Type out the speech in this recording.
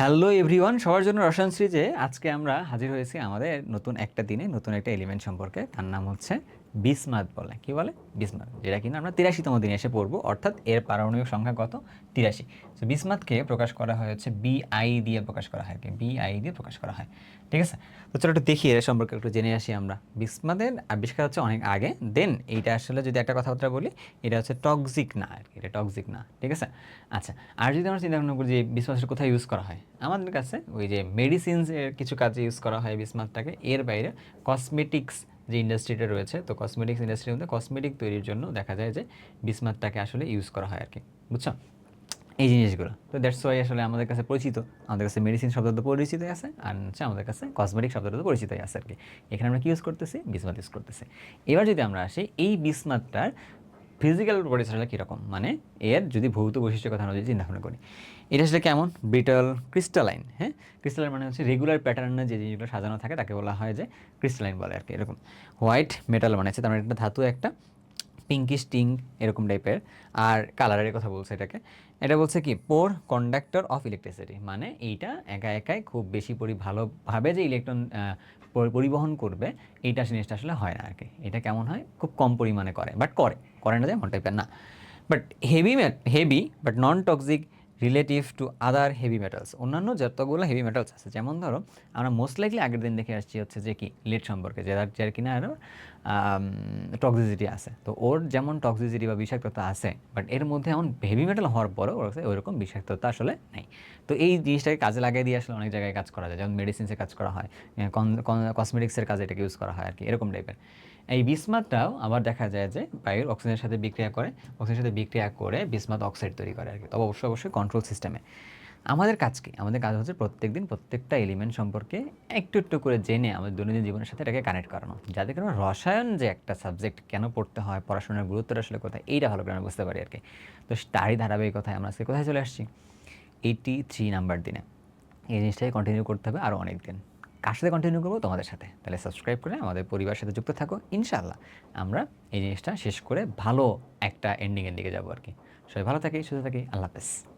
Hello everyone, সবার জন্য রসায়ন সিরিজে আজকে আমরা হাজির হয়েছি আমাদের নতুন একটা দিনে, নতুন একটা এলিমেন্ট সম্পর্কে। তার নাম হচ্ছে বিসমাত বলে, কি বলে? বিসমাত যেটা কিনা আমরা তিরাশিতম দিনে এসে পড়ব, অর্থাৎ এর পারমাণবিক সংখ্যা কত? তিরাশি। তো বিসমাতকে প্রকাশ করা হয় হচ্ছে বিআই দিয়ে প্রকাশ করা হয় বিআই দিয়ে প্রকাশ করা হয়, ঠিক আছে? তো চলো একটু দেখি, এর সম্পর্কে একটু জেনে আসি আমরা। বিসমাতের আবিষ্কার হচ্ছে অনেক আগে দেন এইটা আসলে যদি একটা কথাবার্তা বলি, এটা হচ্ছে টক্সিক না আর কি, এটা টক্সিক না, ঠিক আছে? আচ্ছা আর যদি আমরা চিন্তা ভাবনা করি যে বিসমাতটা কোথায় ইউজ করা হয়? আমাদের কাছে ওই যে মেডিসিনস এর কিছু কাজে ইউজ করা হয় বিসমাতটাকে এর বাইরে কসমেটিক্স যে ইন্ডাস্ট্রিটা রয়েছে, তো কসমেটিক্স ইন্ডাস্ট্রির মধ্যে কসমেটিক তৈরির জন্য দেখা যায় যে বিসমাতটাকে আসলে ইউজ করা হয় আর কি বুঝছ? এই জিনিসগুলো, তো দ্যাটস ওয়াই আসলে আমাদের কাছে পরিচিত। আমাদের কাছে মেডিসিন শব্দ তো পরিচিত আছে, আর হচ্ছে আমাদের কাছে কসমেটিক শব্দ তো পরিচিতই আছে আর কি এখানে আমরা কি ইউজ করতেছি? বিসমাত ইউজ করতেছি। এবার যদি আমরা আসি, এই বিসমাতটার ফিজিক্যাল আসলে কীরকম? মানে এর যদি ভৌত বৈশিষ্ট্যের কথা আমরা যদি চিন্তা ভাবনা করি, এটা আসলে কেমন? ব্রিটল ক্রিস্টালাইন হ্যাঁ? ক্রিস্টালাইন মানে হচ্ছে রেগুলার প্যাটার্নে যে জিনিসগুলো সাজানো থাকে, তাকে বলা হয় যে ক্রিস্টালাইন বলে আর কি, এরকম। হোয়াইট মেটাল মানে হচ্ছে তার মানে একটা ধাতু, একটা পিঙ্কিশ টিং, এরকম টাইপের আর কালারের কথা বলছে এটাকে। এটা বলছে কি? পোর কন্ডাক্টর অফ ইলেকট্রিসিটি মানে এইটা একা একাই খুব বেশি পরি, ভালোভাবে যে ইলেকট্রন পরিবহন করবে, এইটা জিনিসটা আসলে হয় না আর কি। এটা কেমন হয়? খুব কম পরিমাণে করে বাট করে। করে না মনটাই পেন না। But heavy heavy but non toxic relative to other heavy metals অন্যান্য যতগুলো হেভি মেটালস আছে, যেমন ধরো, আমরা মোস্ট লাইকলি আগের দিন দেখে আসছি হচ্ছে যে কি লেড সম্পর্কে যার যার কিনা টক্সিসিটি আছে। তো ওর যেমন টক্সিসিটি বা বিষাক্ততা আছে বাট এর মধ্যে এমন হেভি মেটাল হওয়ার পরও ওর কাছে ওইরকম বিষাক্ততা আসলে নেই। তো এই জিনিসটাকে কাজে লাগিয়ে দিয়ে আসলে অনেক জায়গায় কাজ করা যায়। যেমন মেডিসিনসে কাজ করা হয় কসমেটিক্সের কাজে এটাকে ইউজ করা হয় আর কি এরকম টাইপের এই বিসমাতটাও আবার দেখা যায় যে বায়ুর অক্সিজেনের সাথে বিক্রিয়া করে অক্সিজেনের সাথে বিক্রিয়া করে বিসমাত অক্সাইড তৈরি করে আর কি তবে অবশ্যই অবশ্যই কন্ট্রোল সিস্টেমে আমাদের কাজ কি? আমাদের কাজ হচ্ছে প্রত্যেক দিন প্রত্যেকটা এলিমেন্ট সম্পর্কে একটু একটু করে জেনে আমাদের দৈনন্দিন জীবনের সাথে এটাকে কানেক্ট করানো। যাতে কারণে রসায়ন যে একটা সাবজেক্ট কেন পড়তে হয়, পড়াশোনার গুরুত্বটা আসলে কোথায়, এইটা ভালো করে আমরা বুঝতে পারি আর কি তো তারই ধারাবাহিকতায় আমরা আজকে কোথায় চলে আসছি? এইটি থ্রি নাম্বার দিনে। এই জিনিসটাকে কন্টিনিউ করতে হবে আরও অনেক দিন কার সাথে কন্টিনিউ করব? তোমাদের সাথে। তাহলে সাবস্ক্রাইব করে আমাদের পরিবারের সাথে যুক্ত থাকো, ইনশাআল্লাহ। আমরা এই জিনিসটা শেষ করে ভালো একটা এন্ডিংয়ের দিকে যাব আর কি সবাই ভালো থাকি, সুস্থ থাকি, আল্লাহ হাফেজ।